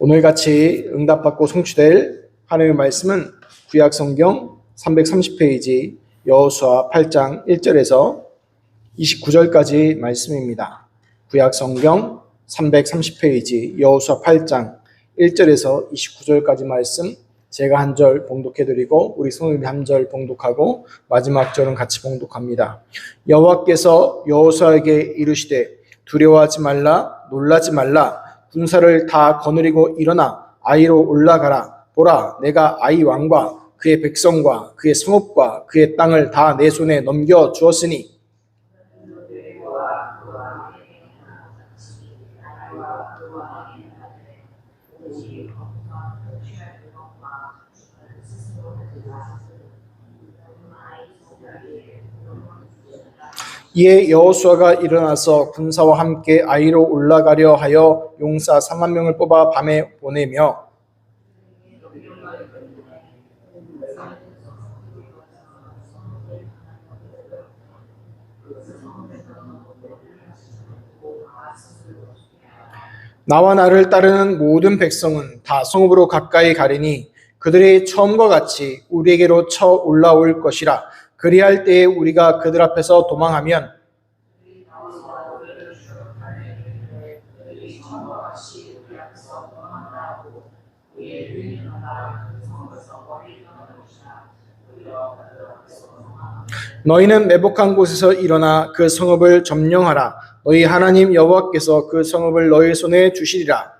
오늘 같이 응답받고 성취될 하나님의 말씀은 구약 성경 330페이지 여호수아 8장 1절에서 29절까지 말씀입니다. 구약 성경 330페이지 여호수아 8장 1절에서 29절까지 말씀 제가 한 절 봉독해 드리고 우리 성님이 한 절 봉독하고 마지막 절은 같이 봉독합니다. 여호와께서 여호수아에게 이르시되 두려워하지 말라 놀라지 말라 군사를 다 거느리고 일어나 아이로 올라가라. 보라 내가 아이 왕과 그의 백성과 그의 성읍과 그의 땅을 다 내 손에 넘겨 주었으니 이에 여호수아가 일어나서 군사와 함께 아이로 올라가려 하여 용사 3만 명을 뽑아 밤에 보내며 나와 나를 따르는 모든 백성은 다 성읍으로 가까이 가리니 그들의 처음과 같이 우리에게로 쳐 올라올 것이라 그리할 때에 우리가 그들 앞에서 도망하면 너희는 매복한 곳에서 일어나 그 성읍을 점령하라. 너희 하나님 여호와께서 그 성읍을 너희 손에 주시리라.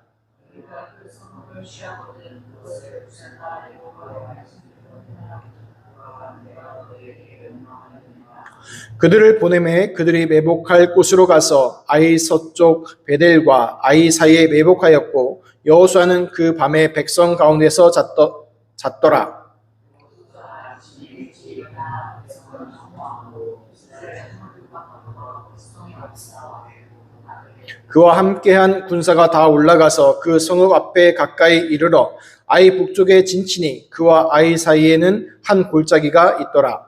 그들을 보내매 그들이 매복할 곳으로 가서 아이 서쪽 베델과 아이 사이에 매복하였고 여호수아는 그 밤에 백성 가운데서 잤더, 잤더라. 그와 함께한 군사가 다 올라가서 그 성읍 앞에 가까이 이르러 아이 북쪽에 진치니 그와 아이 사이에는 한 골짜기가 있더라.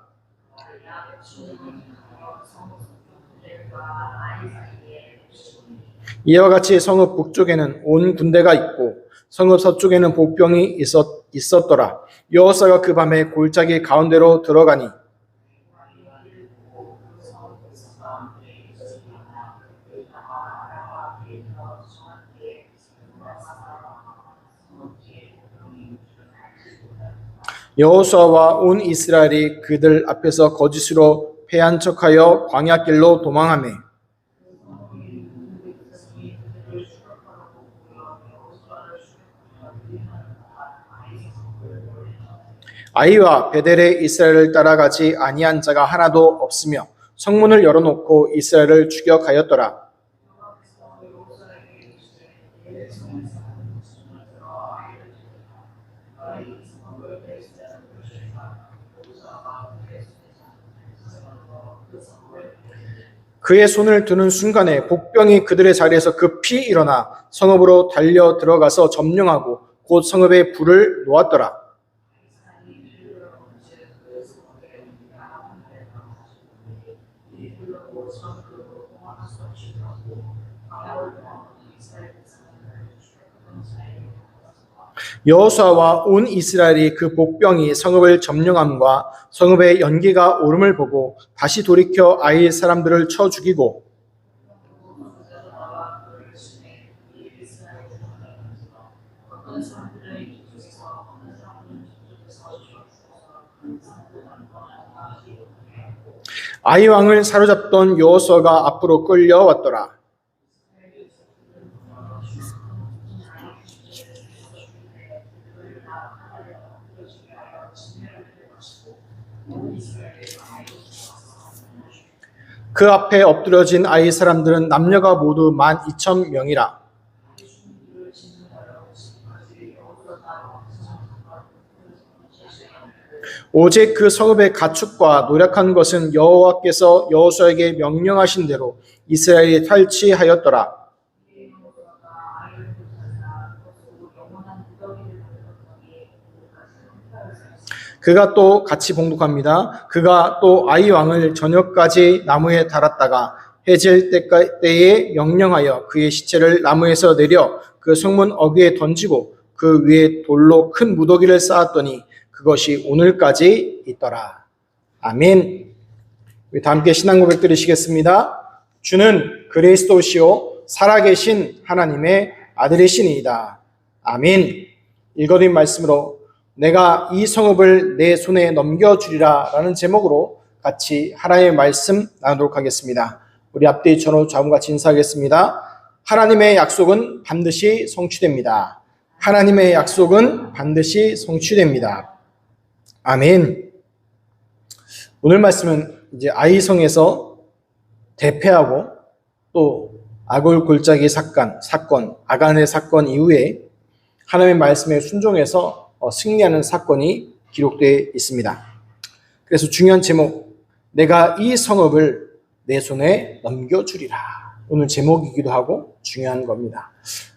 이와 같이 성읍 북쪽에는 온 군대가 있고 성읍 서쪽에는 복병이 있었, 있었더라. 여호사가 그 밤에 골짜기 가운데로 들어가니 여호수아와 온 이스라엘이 그들 앞에서 거짓으로 패한 척하여 광야길로 도망하매 아이와 베델의 이스라엘을 따라가지 아니한 자가 하나도 없으며 성문을 열어놓고 이스라엘을 추격하였더라. 그의 손을 드는 순간에 복병이 그들의 자리에서 급히 일어나 성읍으로 달려 들어가서 점령하고 곧 성읍에 불을 놓았더라. 여호수아와 온 이스라엘이 그 복병이 성읍을 점령함과 성읍의 연기가 오름을 보고 다시 돌이켜 아이 사람들을 쳐 죽이고 아이 왕을 사로잡던 여호수아가 앞으로 끌려왔더라. 그 앞에 엎드려진 아이 사람들은 남녀가 모두 만 이천 명이라. 오직 그 성읍의 가축과 노력한 것은 여호와께서 여호수아에게 명령하신 대로 이스라엘이 탈취하였더라. 그가 또 같이 봉독합니다. 그가 또 아이 왕을 저녁까지 나무에 달았다가 해질 때에 명령하여 그의 시체를 나무에서 내려 그 성문 어귀에 던지고 그 위에 돌로 큰 무더기를 쌓았더니 그것이 오늘까지 있더라. 아멘. 우리 다 함께 신앙 고백 드리시겠습니다. 주는 그리스도시요 살아계신 하나님의 아들이시니이다. 아멘. 읽어드린 말씀으로 내가 이 성읍을 내 손에 넘겨주리라 라는 제목으로 같이 하나님의 말씀 나누도록 하겠습니다. 우리 앞뒤 전후 좌우같이 인사하겠습니다. 하나님의 약속은 반드시 성취됩니다. 하나님의 약속은 반드시 성취됩니다. 아멘. 오늘 말씀은 이제 아이성에서 대패하고 또 아골 골짜기 사건, 사건, 아간의 사건 이후에 하나님의 말씀에 순종해서 어, 승리하는 사건이 기록되어 있습니다. 그래서 중요한 제목, 내가 이 성읍을 내 손에 넘겨주리라. 오늘 제목이기도 하고 중요한 겁니다.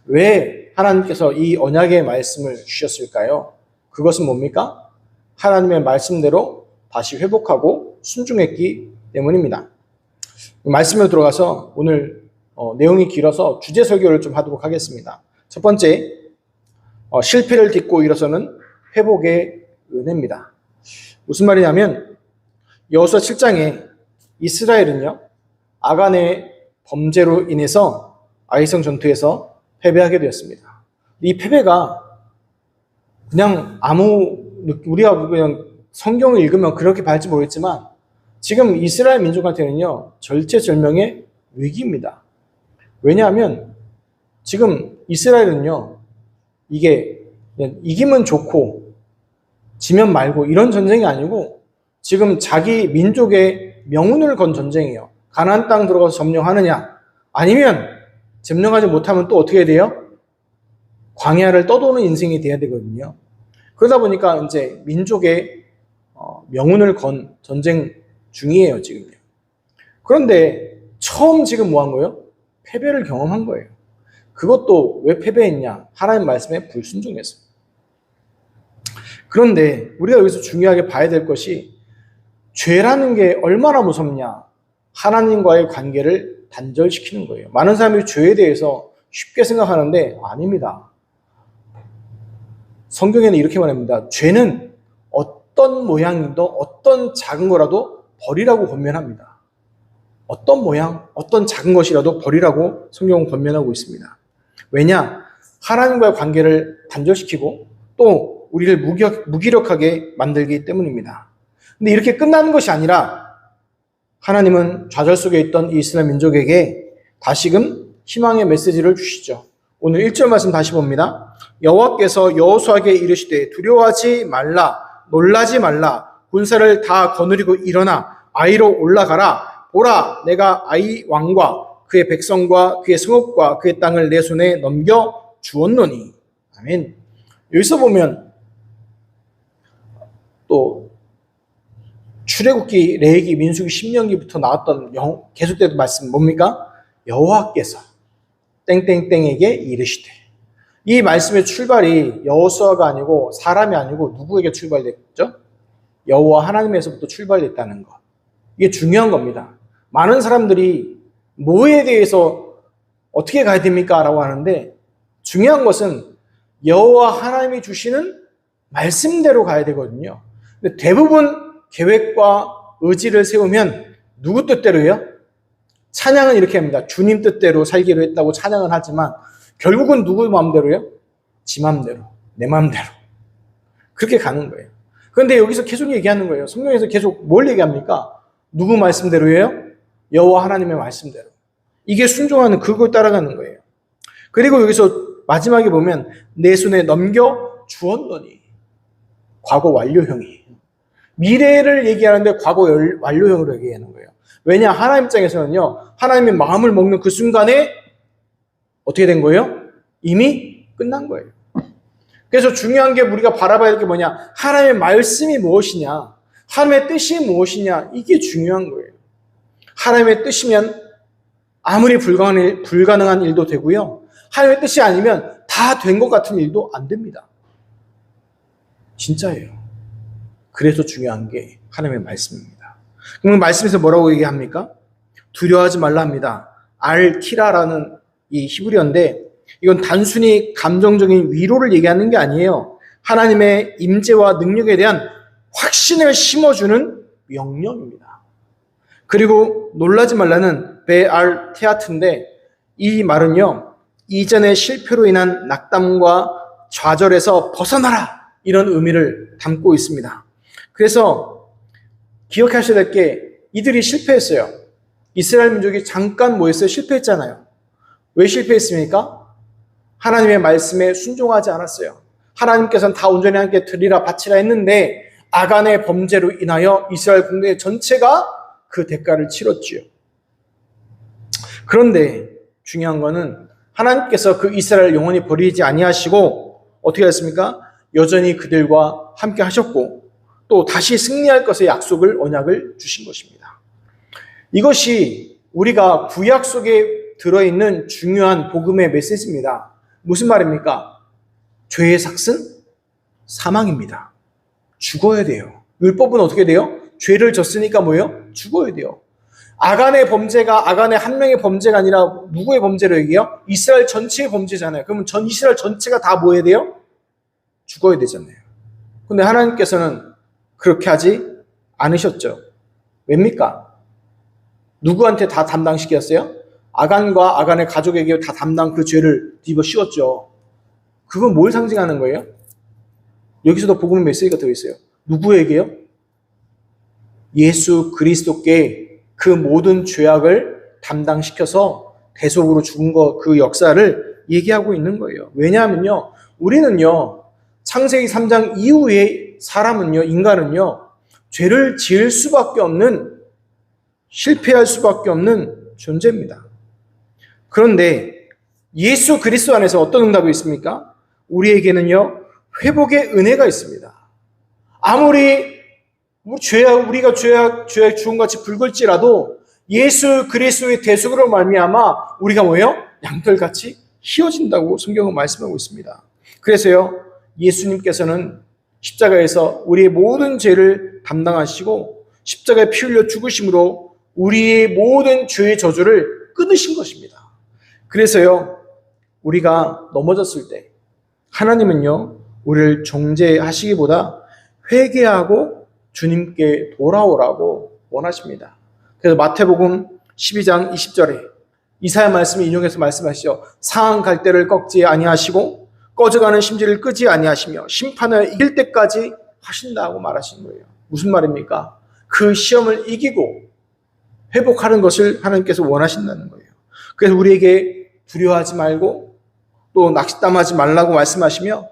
왜 하나님께서 이 언약의 말씀을 주셨을까요? 그것은 뭡니까? 하나님의 말씀대로 다시 회복하고 순종했기 때문입니다. 말씀에 들어가서 오늘 어, 내용이 길어서 주제 설교를 좀 하도록 하겠습니다. 첫 번째, 어, 실패를 딛고 일어서는 회복의 은혜입니다. 무슨 말이냐면 여호수아 7장에 이스라엘은요 아간의 범죄로 인해서 아이성 전투에서 패배하게 되었습니다. 이 패배가 그냥 아무 우리가 그냥 성경을 읽으면 그렇게 봐할지 모르겠지만 지금 이스라엘 민족한테는요 절체절명의 위기입니다. 왜냐하면 지금 이스라엘은요 이게 이기면 좋고 지면 말고 이런 전쟁이 아니고 지금 자기 민족의 명운을 건 전쟁이에요. 가나안 땅 들어가서 점령하느냐 아니면 점령하지 못하면 또 어떻게 돼요? 광야를 떠도는 인생이 돼야 되거든요. 그러다 보니까 이제 민족의 어, 명운을 건 전쟁 중이에요, 지금요. 그런데 처음 지금 뭐 한 거예요? 패배를 경험한 거예요. 그것도 왜 패배했냐? 하나님 말씀에 불순종해서. 그런데 우리가 여기서 중요하게 봐야 될 것이 죄라는 게 얼마나 무섭냐? 하나님과의 관계를 단절시키는 거예요. 많은 사람이 죄에 대해서 쉽게 생각하는데 아닙니다. 성경에는 이렇게 말합니다. 죄는 어떤 모양이도 어떤 작은 거라도 버리라고 권면합니다. 어떤 모양, 어떤 작은 것이라도 버리라고 성경은 권면하고 있습니다. 왜냐? 하나님과의 관계를 단절시키고 또 우리를 무력, 무기력하게 만들기 때문입니다. 근데 이렇게 끝나는 것이 아니라 하나님은 좌절 속에 있던 이스라엘 민족에게 다시금 희망의 메시지를 주시죠. 오늘 1절 말씀 다시 봅니다. 여호와께서 여호수아에게 이르시되 두려워하지 말라 놀라지 말라 군사를 다 거느리고 일어나 아이로 올라가라 보라 내가 아이 왕과 그의 백성과 그의 성읍과 그의 땅을 내 손에 넘겨 주었노니 아멘. 여기서 보면 또 출애굽기, 레위기, 민수기, 신명기부터 나왔던 영, 계속되던 말씀 뭡니까? 여호와께서 땡땡땡에게 이르시되 이 말씀의 출발이 여호수아가 아니고 사람이 아니고 누구에게 출발됐죠? 여호와 하나님에서부터 출발됐다는 것. 이게 중요한 겁니다. 많은 사람들이 뭐에 대해서 어떻게 가야 됩니까? 라고 하는데 중요한 것은 여호와 하나님이 주시는 말씀대로 가야 되거든요. 근데 대부분 계획과 의지를 세우면 누구 뜻대로요? 찬양은 이렇게 합니다. 주님 뜻대로 살기로 했다고 찬양을 하지만 결국은 누구 마음대로요? 지 마음대로, 내 마음대로. 그렇게 가는 거예요. 그런데 여기서 계속 얘기하는 거예요. 성경에서 계속 뭘 얘기합니까? 누구 말씀대로예요? 여호와 하나님의 말씀대로. 이게 순종하는 그걸 따라가는 거예요. 그리고 여기서 마지막에 보면 내 손에 넘겨 주었노니 과거 완료형이에요. 미래를 얘기하는데 과거 완료형으로 얘기하는 거예요. 왜냐 하나님 입장에서는요. 하나님의 마음을 먹는 그 순간에 어떻게 된 거예요? 이미 끝난 거예요. 그래서 중요한 게 우리가 바라봐야 될 게 뭐냐? 하나님의 말씀이 무엇이냐? 하나님의 뜻이 무엇이냐? 이게 중요한 거예요. 하나님의 뜻이면 아무리 불가능한, 일도 되고요. 하나님의 뜻이 아니면 다 된 것 같은 일도 안 됩니다. 진짜예요. 그래서 중요한 게 하나님의 말씀입니다. 그럼 말씀에서 뭐라고 얘기합니까? 두려워하지 말라 합니다. 알티라라는 이 히브리어인데 이건 단순히 감정적인 위로를 얘기하는 게 아니에요. 하나님의 임재와 능력에 대한 확신을 심어주는 명령입니다. 그리고 놀라지 말라는 베알 테아트인데 이 말은요 이전의 실패로 인한 낙담과 좌절에서 벗어나라 이런 의미를 담고 있습니다. 그래서 기억하셔야 될 게 이들이 실패했어요. 이스라엘 민족이 잠깐 뭐 했어요? 실패했잖아요. 왜 실패했습니까? 하나님의 말씀에 순종하지 않았어요. 하나님께서는 다 온전히 함께 드리라 바치라 했는데 아간의 범죄로 인하여 이스라엘 국내 전체가 그 대가를 치렀지요. 그런데 중요한 거는 하나님께서 그 이스라엘 영원히 버리지 아니하시고 어떻게 했습니까? 여전히 그들과 함께 하셨고 또 다시 승리할 것의 약속을 언약을 주신 것입니다. 이것이 우리가 구약 속에 들어있는 중요한 복음의 메시지입니다. 무슨 말입니까? 죄의 삭은 사망입니다. 죽어야 돼요. 율법은 어떻게 돼요? 죄를 졌으니까 뭐예요? 죽어야 돼요. 아간의 범죄가 아간의 한 명의 범죄가 아니라 누구의 범죄로 얘기해요? 이스라엘 전체의 범죄잖아요. 그러면 전 이스라엘 전체가 다 뭐 해야 돼요? 죽어야 되잖아요. 근데 하나님께서는 그렇게 하지 않으셨죠. 왜입니까? 누구한테 다 담당시켰어요? 아간과 아간의 가족에게 다 담당 그 죄를 뒤집어 씌웠죠. 그건 뭘 상징하는 거예요? 여기서도 복음의 메시지가 들어있어요. 누구에게요? 예수 그리스도께 그 모든 죄악을 담당시켜서 대속으로 죽은 거 그 역사를 얘기하고 있는 거예요. 왜냐하면요, 우리는요, 창세기 3장 이후에 사람은요, 인간은요, 죄를 지을 수밖에 없는, 실패할 수밖에 없는 존재입니다. 그런데 예수 그리스도 안에서 어떤 응답이 있습니까? 우리에게는요, 회복의 은혜가 있습니다. 아무리 우리가 죄악, 죄악 주음같이 붉을지라도 예수 그리스도의 대속으로 말미암아 우리가 뭐예요? 양털같이 휘어진다고 성경은 말씀하고 있습니다. 그래서요, 예수님께서는 십자가에서 우리의 모든 죄를 담당하시고 십자가에 피 흘려 죽으심으로 우리의 모든 죄의 저주를 끊으신 것입니다. 그래서요, 우리가 넘어졌을 때 하나님은요, 우리를 정죄하시기보다 회개하고 주님께 돌아오라고 원하십니다. 그래서 마태복음 12장 20절에 이사야 말씀을 인용해서 말씀하시죠. 상한 갈대를 꺾지 아니하시고 꺼져가는 심지를 끄지 아니하시며 심판을 이길 때까지 하신다고 말하신 거예요. 무슨 말입니까? 그 시험을 이기고 회복하는 것을 하나님께서 원하신다는 거예요. 그래서 우리에게 두려워하지 말고 또 낚시땀하지 말라고 말씀하시며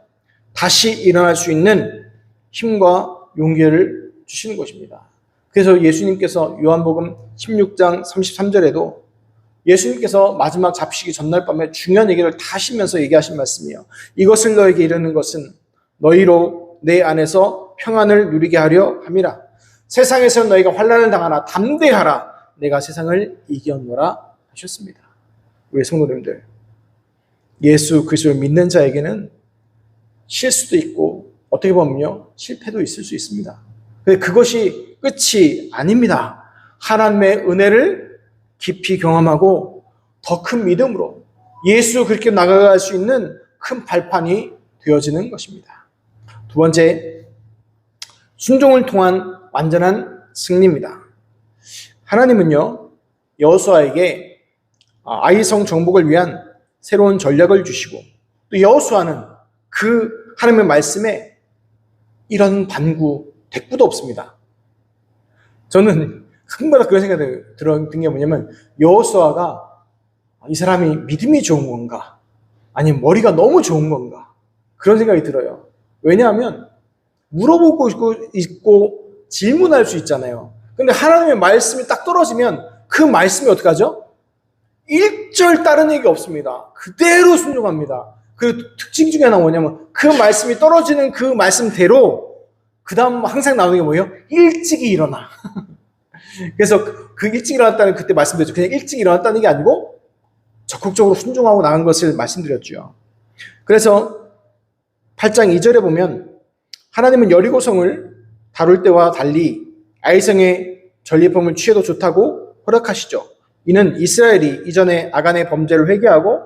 다시 일어날 수 있는 힘과 용기를 주시는 것입니다. 그래서 예수님께서 요한복음 16장 33절에도 예수님께서 마지막 잡히기 전날 밤에 중요한 얘기를 다 하시면서 얘기하신 말씀이에요. 이것을 너에게 이르는 것은 너희로 내 안에서 평안을 누리게 하려 함이라. 세상에서 너희가 환란을 당하나 담대하라. 내가 세상을 이겨노라 하셨습니다. 우리 성도님들, 예수 그리스도를 믿는 자에게는 실수도 있고 어떻게 보면요 실패도 있을 수 있습니다. 그것이 끝이 아닙니다. 하나님의 은혜를 깊이 경험하고 더 큰 믿음으로 예수 그렇게 나아갈 수 있는 큰 발판이 되어지는 것입니다. 두 번째, 순종을 통한 완전한 승리입니다. 하나님은요, 여호수아에게 아이성 정복을 위한 새로운 전략을 주시고 또 여호수아는 그 하나님의 말씀에 이런 반구 대꾸도 없습니다. 저는 한마다 그런 생각이 들은 게 뭐냐면 여호수아가 이 사람이 믿음이 좋은 건가? 아니면 머리가 너무 좋은 건가? 그런 생각이 들어요. 왜냐하면 물어보고 있고 질문할 수 있잖아요. 근데 하나님의 말씀이 딱 떨어지면 그 말씀이 어떻게 하죠? 1절 다른 얘기 없습니다. 그대로 순종합니다. 그 특징 중에 하나 뭐냐면 그 말씀이 떨어지는 그 말씀대로 그 다음 항상 나오는 게 뭐예요? 일찍이 일어나. 그래서 그 일찍 일어났다는 그때 말씀드렸죠. 그냥 일찍 일어났다는 게 아니고 적극적으로 순종하고 나간 것을 말씀드렸죠. 그래서 8장 2절에 보면 하나님은 여리고성을 다룰 때와 달리 아이성의 전리품을 취해도 좋다고 허락하시죠. 이는 이스라엘이 이전에 아간의 범죄를 회개하고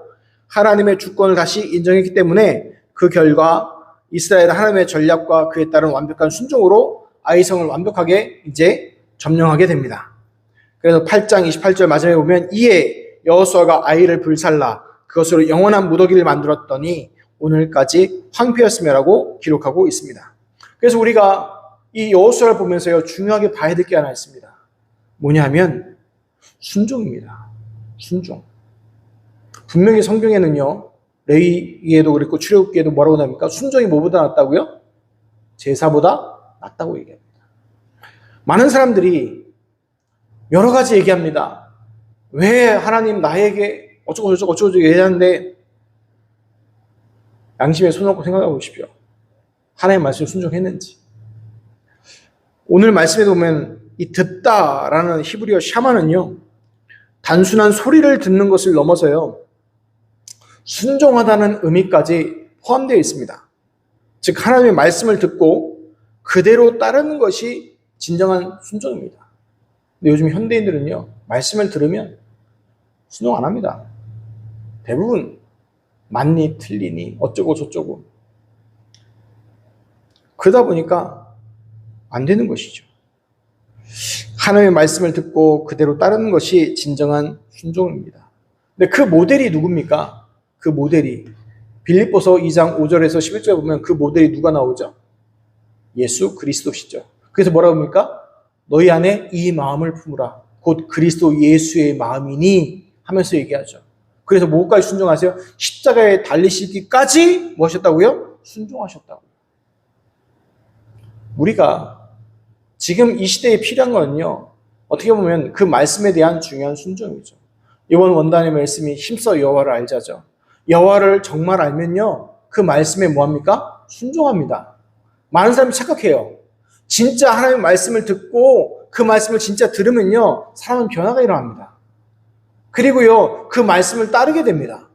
하나님의 주권을 다시 인정했기 때문에 그 결과 이스라엘 하나님의 전략과 그에 따른 완벽한 순종으로 아이성을 완벽하게 이제 점령하게 됩니다. 그래서 8장 28절 마지막에 보면 이에 여호수아가 아이를 불살라 그것으로 영원한 무더기를 만들었더니 오늘까지 황폐였음이라고 기록하고 있습니다. 그래서 우리가 이 여호수아를 보면서요 중요하게 봐야 될 게 하나 있습니다. 뭐냐면 순종입니다. 순종. 분명히 성경에는요 레위기에도 그랬고 출애굽기에도 뭐라고 나옵니까? 순종이 뭐보다 낫다고요? 제사보다 낫다고 얘기합니다. 많은 사람들이 여러 가지 얘기합니다. 왜 하나님 나에게 어쩌고 저쩌고 어쩌고 저쩌고 얘기하는데 양심에 손 얹고 생각해 보십시오. 하나님 말씀에 순종했는지. 오늘 말씀에 보면 이 듣다라는 히브리어 샤마는요. 단순한 소리를 듣는 것을 넘어서요. 순종하다는 의미까지 포함되어 있습니다. 즉 하나님의 말씀을 듣고 그대로 따르는 것이 진정한 순종입니다. 근데 요즘 현대인들은요. 말씀을 들으면 순종 안 합니다. 대부분 맞니 틀리니 어쩌고 저쩌고 그러다 보니까 안 되는 것이죠. 하나님의 말씀을 듣고 그대로 따르는 것이 진정한 순종입니다. 근데 그 모델이 누굽니까? 그 모델이 빌립보서 2장 5절에서 11절에 보면 그 모델이 누가 나오죠? 예수 그리스도시죠. 그래서 뭐라 합니까? 너희 안에 이 마음을 품으라. 곧 그리스도 예수의 마음이니 하면서 얘기하죠. 그래서 뭐까지 순종하세요? 십자가에 달리시기까지 뭐 하셨다고요? 순종하셨다고. 우리가 지금 이 시대에 필요한 거는요. 어떻게 보면 그 말씀에 대한 중요한 순종이죠. 이번 원단의 말씀이 힘써 여호와를 알자죠. 여호와를 정말 알면요. 그 말씀에 뭐합니까? 순종합니다. 많은 사람이 착각해요. 진짜 하나님의 말씀을 듣고 그 말씀을 진짜 들으면요. 사람은 변화가 일어납니다. 그리고요. 그 말씀을 따르게 됩니다.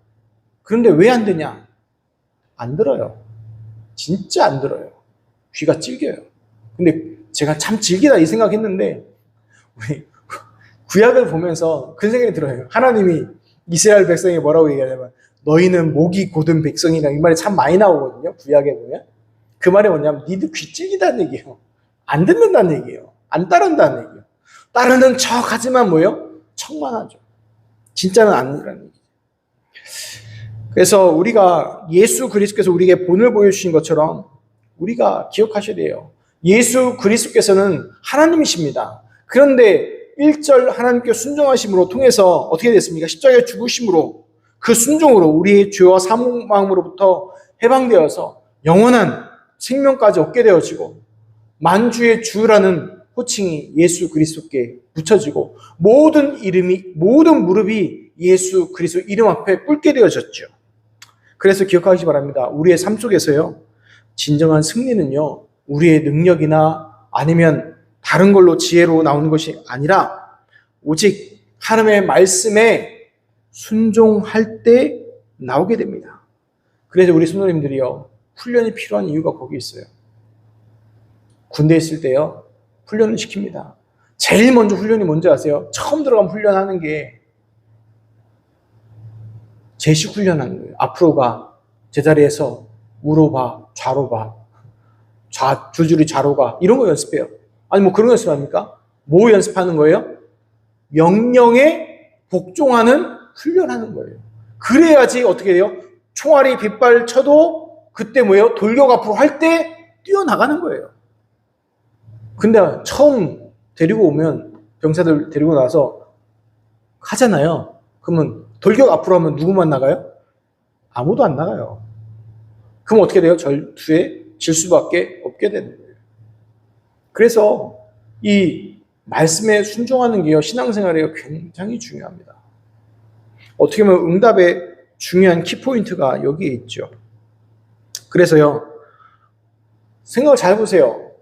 그런데 왜 안 되냐? 안 들어요. 진짜 안 들어요. 귀가 찔겨요. 근데 제가 참 질기다 이 생각했는데 우리 구약을 보면서 그 생각이 들어요. 하나님이 이스라엘 백성이 뭐라고 얘기하냐면 너희는 목이 곧은 백성이다 이 말이 참 많이 나오거든요. 구약에 보면 그 말이 뭐냐면 니들 귀 찔기다는 얘기예요. 안 듣는다는 얘기예요. 안 따른다는 얘기예요. 따르는 척 하지만 뭐예요? 척만 하죠. 진짜는 아니라는 얘기죠. 그래서 우리가 예수 그리스도께서 우리에게 본을 보여주신 것처럼 우리가 기억하셔야 돼요. 예수 그리스도께서는 하나님이십니다. 그런데 1절 하나님께 순종하심으로 통해서 어떻게 됐습니까? 십자가에 죽으심으로 그 순종으로 우리의 죄와 사망으로부터 해방되어서 영원한 생명까지 얻게 되어지고 만주의 주라는 호칭이 예수 그리스도께 붙여지고 모든 이름이 모든 무릎이 예수 그리스도 이름 앞에 꿇게 되어졌죠. 그래서 기억하시기 바랍니다. 우리의 삶 속에서요. 진정한 승리는요. 우리의 능력이나 아니면 다른 걸로 지혜로 나오는 것이 아니라 오직 하나님의 말씀에 순종할 때 나오게 됩니다. 그래서 우리 성도님들이요. 훈련이 필요한 이유가 거기 있어요. 군대에 있을 때요. 훈련을 시킵니다. 제일 먼저 훈련이 뭔지 아세요? 처음 들어가면 훈련하는 게 제식 훈련하는 거예요. 앞으로 가. 제자리에서 우로 봐. 좌로 봐. 좌, 줄줄이 좌로 가. 이런 거 연습해요. 아니, 뭐 그런 연습 합니까? 뭐 연습하는 거예요? 명령에 복종하는 훈련하는 거예요. 그래야지 어떻게 돼요? 총알이 빗발 쳐도 그때 뭐예요? 돌격 앞으로 할 때 뛰어나가는 거예요. 근데 처음 데리고 오면 병사들 데리고 나서 하잖아요. 그러면 돌격 앞으로 하면 누구만 나가요? 아무도 안 나가요. 그럼 어떻게 돼요? 절투에 질 수밖에 없게 되는 거예요. 그래서 이 말씀에 순종하는 게요, 신앙생활에 굉장히 중요합니다. 어떻게 보면 응답의 중요한 키포인트가 여기에 있죠. 그래서요, 생각을 잘 보세요.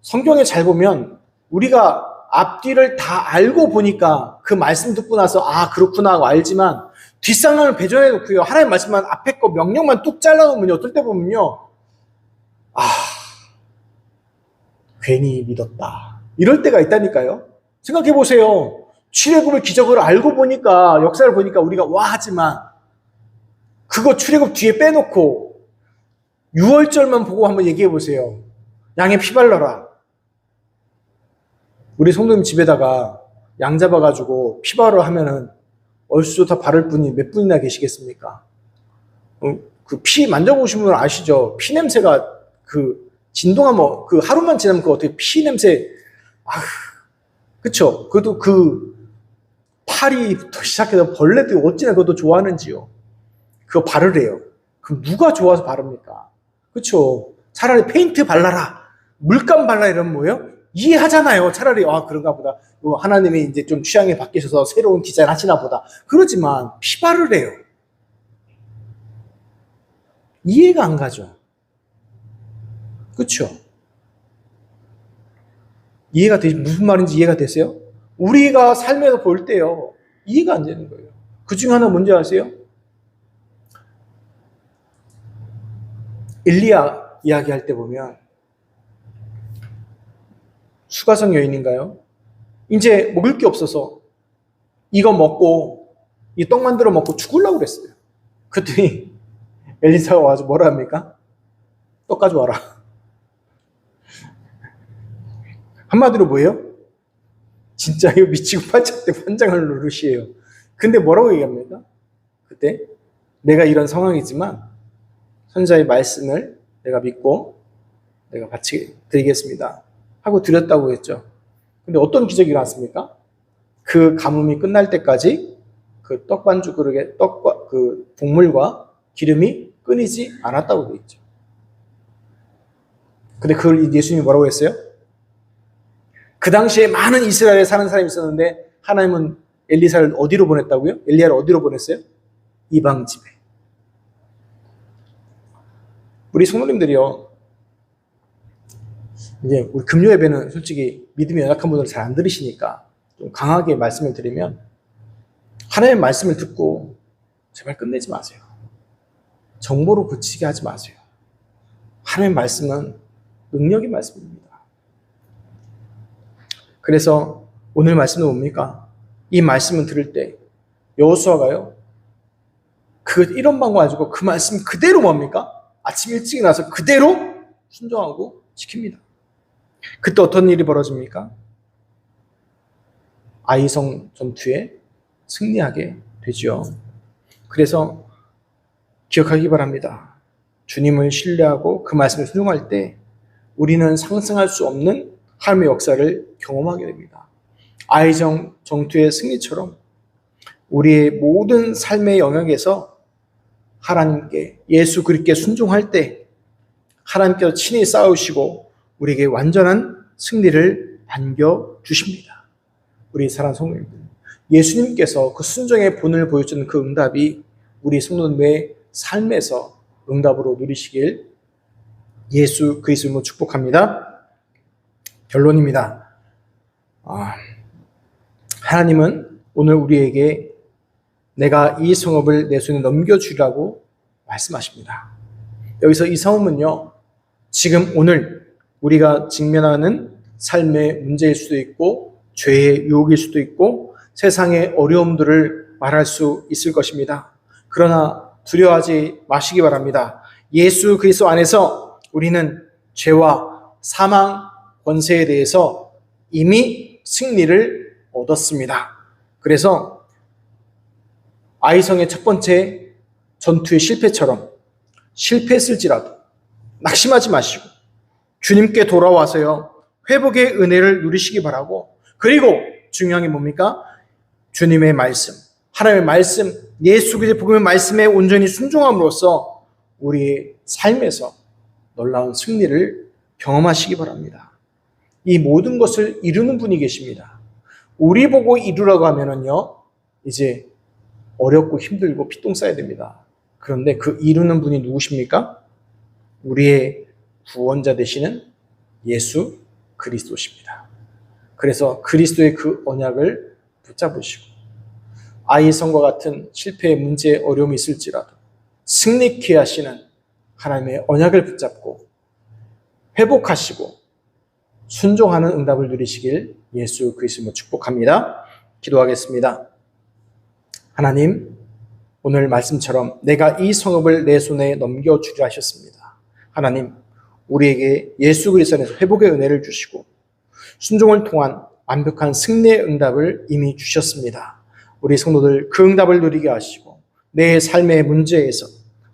성경에 잘 보면 우리가 앞뒤를 다 알고 보니까 그 말씀 듣고 나서 아, 그렇구나 하고 알지만 뒷상황을 배전해 놓고요. 하나님 말씀만 앞에 거 명령만 뚝 잘라 놓으면 어떨 때 보면요. 아, 괜히 믿었다. 이럴 때가 있다니까요. 생각해 보세요. 출애굽을 기적을 알고 보니까 역사를 보니까 우리가 와 하지만 그거 출애굽 뒤에 빼놓고 6월절만 보고 한번 얘기해 보세요. 양에 피 발라라. 우리 성도님 집에다가 양 잡아가지고 피 발라 하면은 얼쑤 다 바를 분이 몇 분이나 계시겠습니까? 어, 그피 만져보신 분 아시죠? 피 냄새가 그 진동하면 그 하루만 지나면 그 어떻게 피 냄새 아 그쵸? 그것도 그 파리부터 시작해서 벌레들이 어찌나 그것도 좋아하는지요. 그거 바르래요. 그럼 누가 좋아서 바릅니까? 그쵸? 차라리 페인트 발라라. 물감 발라 이러면 뭐예요? 이해하잖아요. 차라리 아 그런가 보다. 뭐 하나님이 이제 좀 취향이 바뀌셔서 새로운 디자인 하시나 보다. 그렇지만 피 바르래요. 이해가 안 가죠. 그쵸? 이해가 되지 무슨 말인지 이해가 되세요? 우리가 삶에서 볼 때요 이해가 안 되는 거예요. 그 중에 하나 뭔지 아세요? 엘리야 이야기할 때 보면 수가성 여인인가요? 이제 먹을 게 없어서 이거 먹고 이 떡 만들어 먹고 죽으려고 그랬어요. 그랬더니 엘리사가 와서 뭐라 합니까? 떡 가져와라. 한마디로 뭐예요? 진짜 이거 미치고 팔짝 때 환장을 노릇이에요. 근데 뭐라고 얘기합니까? 그때 내가 이런 상황이지만 선자의 말씀을 내가 믿고 내가 바치 드리겠습니다. 하고 드렸다고 했죠. 근데 어떤 기적이 일어났습니까? 그 가뭄이 끝날 때까지 그 떡반죽 그릇에 떡과 그 국물과 기름이 끊이지 않았다고 되어 있죠. 근데 그걸 예수님이 뭐라고 했어요? 그 당시에 많은 이스라엘에 사는 사람이 있었는데 하나님은 엘리사를 어디로 보냈다고요? 엘리야를 어디로 보냈어요? 이방 집에. 우리 성도님들이요. 이제 우리 금요 예배는 솔직히 믿음이 연약한 분들 잘안 들으시니까 좀 강하게 말씀을 드리면 하나님의 말씀을 듣고 제발 끝내지 마세요. 정보로 그치게 하지 마세요. 하나님의 말씀은 능력의 말씀입니다. 그래서 오늘 말씀은 뭡니까? 이 말씀을 들을 때 여호수아가요. 그 이런 방법 가지고 그 말씀 그대로 뭡니까? 아침 일찍 나서 그대로 순종하고 지킵니다. 그때 어떤 일이 벌어집니까? 아이성 전투에 승리하게 되지요. 그래서 기억하기 바랍니다. 주님을 신뢰하고 그 말씀을 순종할 때 우리는 상상할 수 없는 하나님의 역사를 경험하게 됩니다. 아이정 정투의 승리처럼 우리의 모든 삶의 영역에서 하나님께 예수 그리스도께 순종할 때 하나님께서 친히 싸우시고 우리에게 완전한 승리를 안겨 주십니다. 우리 사랑 성도님들, 예수님께서 그 순종의 본을 보여주는 그 응답이 우리 성도님의 삶에서 응답으로 누리시길 예수 그리스도로 축복합니다. 결론입니다. 아, 하나님은 오늘 우리에게 내가 이 성읍을 내 손에 넘겨주라고 말씀하십니다. 여기서 이 성읍은요, 지금 오늘 우리가 직면하는 삶의 문제일 수도 있고, 죄의 유혹일 수도 있고, 세상의 어려움들을 말할 수 있을 것입니다. 그러나 두려워하지 마시기 바랍니다. 예수 그리스도 안에서 우리는 죄와 사망 권세에 대해서 이미 승리를 얻었습니다. 그래서 아이성의 첫 번째 전투의 실패처럼 실패했을지라도 낙심하지 마시고 주님께 돌아와서요 회복의 은혜를 누리시기 바라고 그리고 중요한 게 뭡니까? 주님의 말씀, 하나님의 말씀, 예수 그리스도의 복음의 말씀에 온전히 순종함으로써 우리의 삶에서 놀라운 승리를 경험하시기 바랍니다. 이 모든 것을 이루는 분이 계십니다. 우리 보고 이루라고 하면은요, 이제 어렵고 힘들고 피똥 싸야 됩니다. 그런데 그 이루는 분이 누구십니까? 우리의 구원자 되시는 예수 그리스도십니다. 그래서 그리스도의 그 언약을 붙잡으시고 아이성과 같은 실패의 문제 어려움이 있을지라도 승리케 하시는 하나님의 언약을 붙잡고 회복하시고 순종하는 응답을 누리시길 예수 그리스도로 축복합니다. 기도하겠습니다. 하나님, 오늘 말씀처럼 내가 이 성읍을 내 손에 넘겨주리라 하셨습니다. 하나님, 우리에게 예수 그리스도 안에서 회복의 은혜를 주시고 순종을 통한 완벽한 승리의 응답을 이미 주셨습니다. 우리 성도들 그 응답을 누리게 하시고 내 삶의 문제에서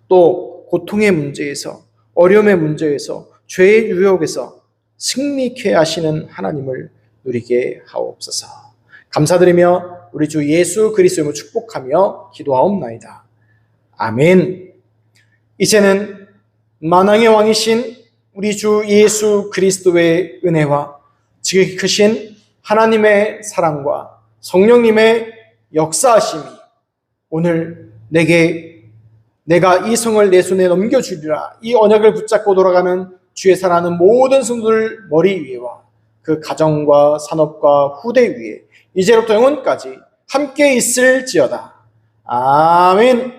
또 고통의 문제에서 어려움의 문제에서 죄의 유혹에서 승리케 하시는 하나님을 누리게 하옵소서. 감사드리며 우리 주 예수 그리스도를 축복하며 기도하옵나이다. 아멘. 이제는 만왕의 왕이신 우리 주 예수 그리스도의 은혜와 지극히 크신 하나님의 사랑과 성령님의 역사하심이 오늘 내게 내가 이 성을 내 손에 넘겨주리라 이 언약을 붙잡고 돌아가는 주의 사랑하는 모든 성도들 머리 위에와 그 가정과 산업과 후대 위에 이제부터 영원까지 함께 있을지어다. 아멘.